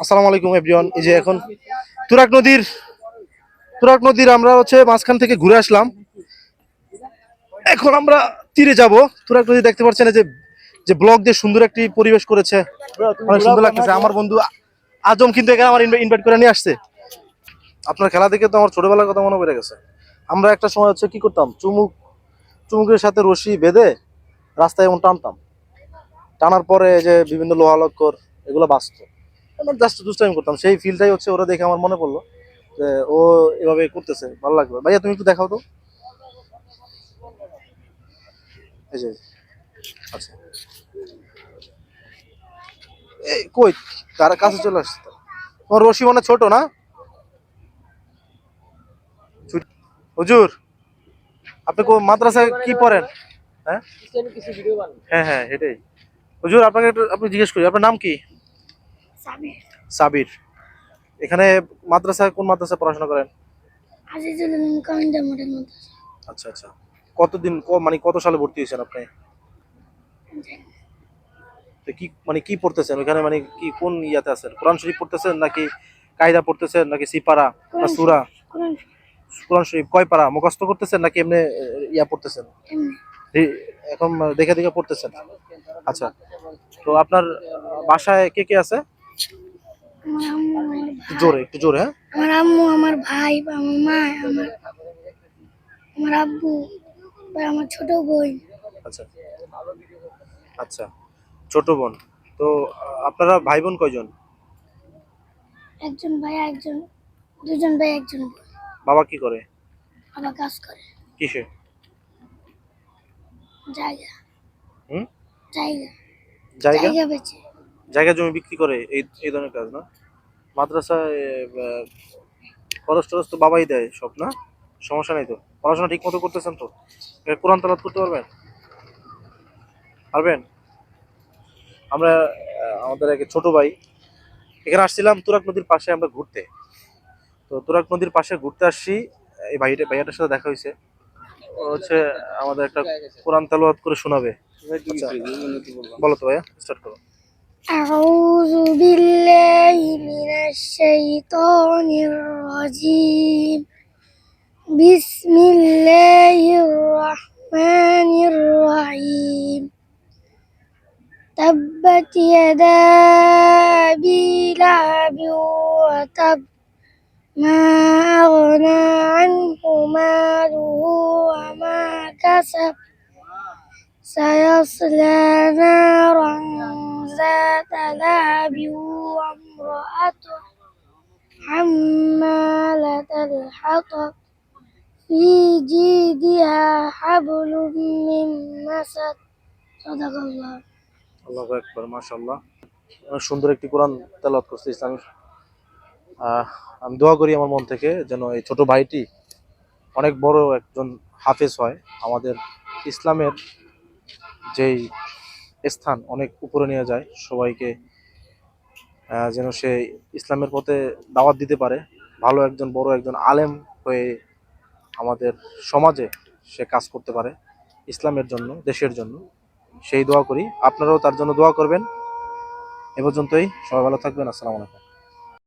আসসালামু আলাইকুম এভরিওয়ান এই যে এখন তুরাক নদীর তুরাক নদীর আমরা হচ্ছে মাঝখান থেকে ঘুরে আসলাম। এখন আমরা তীরে যাব। তুরাক নদী দেখতে পাচ্ছেন যে যে ব্লক দিয়ে সুন্দর একটি পরিবেশ করেছে। অনেক সুন্দর লাগতেছে। আমার বন্ধু আজম কিন্তু এখানে আমার ইনভাইট করে নিয়ে আসছে। আপনার খেলা দেখে তো আমার ছোটবেলার কথা মনে পড়ে গেছে। আমরা একটা সময় হচ্ছে কি করতাম? চুমুক, চুমুকের সাথে রশি বেঁধে রাস্তায় এমন টানতাম। টানার পরে যে বিভিন্ন লোহা লক্কর এগুলো বাঁচতো। আমরা জাস্ট দুষ্টাইম করতাম। সেই ফিলটাই হচ্ছে ওরা দেখে আমার মনে পড়ল যে ও এভাবে করতেছে ভালো লাগবে। ভাইয়া তুমি একটু দেখাও তো। এই যে আচ্ছা। এই কই কার কাছে চলে আসছে তোমার রশি মানে ছোট না? হুজুর আপনি কো মাদ্রাসায় কি পড়েন? হ্যাঁ? হ্যাঁ হ্যাঁ এটাই হুজুর আপনাকে একটু আপনি জিজ্ঞেস করি আপনার নাম কি? সাবির। এখানে মাদ্রাসায় কোন মাদ্রাসায় পড়াশোনা করেন? আজিজুল উলুম মডেল মাদ্রাসা। আচ্ছা আচ্ছা। কতদিন মানে কত সালে ভর্তি হয়েছেন আপনি? তো কি মানে কি পড়তেছেন? ওখানে মানে কি কোন ইয়াতে আছেন? কোরআন শরীফ পড়তেছেন নাকি কায়দা পড়তেছেন নাকি সিপারা না সুরা? কোরআন শরীফ। কয় পারা? মুখস্থ করতেছেন নাকি এমনি ইয়া পড়তেছেন? এখন দেখে দেখে পড়তেছেন? আচ্ছা। তো আপনার বাসায় কে কে আছে? আমার আম্মু আমার ভাই জোরে একটু জোরে হ্যাঁ? আমার আম্মু আমার ভাই আমার মা আমার আমার আব্বু আমার ছোট বোন। আচ্ছা। আচ্ছা ছোট বোন। তো আপনারা ভাই বোন কয়জন? একজন ভাই একজন দুজন ভাই একজন বোন। বাবা কি করে? আবার কাজ করে। কিসে? জায়গা। হুম? জায়গা। জায়গা? জায়গা বেচে। জায়গা জমি বিক্রি করে এই এই ধরনের কাজ না? মাদ্রাসায় খরচ টরচ তো বাবাই দেয় সব না? সমস্যা নেই তো? পড়াশোনা ঠিক মতো করতেছেন তো? কোরআন তালাত করতে পারবেন? পারবেন? আমরা আমাদের এক ছোট ভাই এখানে আসছিলাম তুরাক নদীর পাশে আমরা ঘুরতে। তো তুরাক নদীর পাশে ঘুরতে আসছি এই ভাইটা ভাইয়াটার সাথে দেখা হয়েছে। হচ্ছে আমাদের একটা কোরআন তালাওয়াত করে শোনাবে। আচ্ছা, বলো তো ভাইয়া স্টার্ট করো। أعوذ بالله من الشيطان الرجيم. بسم الله الرحمن الرحيم. تبت يدا أبي لهب وتب ما أغنى عنه ماله وما كسب. سيصلى نارا ذات لهب وامرأته حمالة الحطب في جيدها حبل من مسد صدق الله আল্লাহ একবার মাশাল্লাহ অনেক সুন্দর একটি কোরআন তেলাওয়াত করছে ইসলামী আহ, আমি দোয়া করি আমার মন থেকে যেন এই ছোট ভাইটি অনেক বড় একজন হাফেজ হয় আমাদের ইসলামের যেই স্থান অনেক উপরে নিয়ে যায়। সবাইকে যেন সে ইসলামের পথে দাওয়াত দিতে পারে। ভালো একজন, বড় একজন আলেম হয়ে আমাদের সমাজে সে কাজ করতে পারে ইসলামের জন্য, দেশের জন্য। সেই দোয়া করি। আপনারাও তার জন্য দোয়া করবেন। এ পর্যন্তই। সবাই ভালো থাকবেন। আসসালামু আলাইকুম।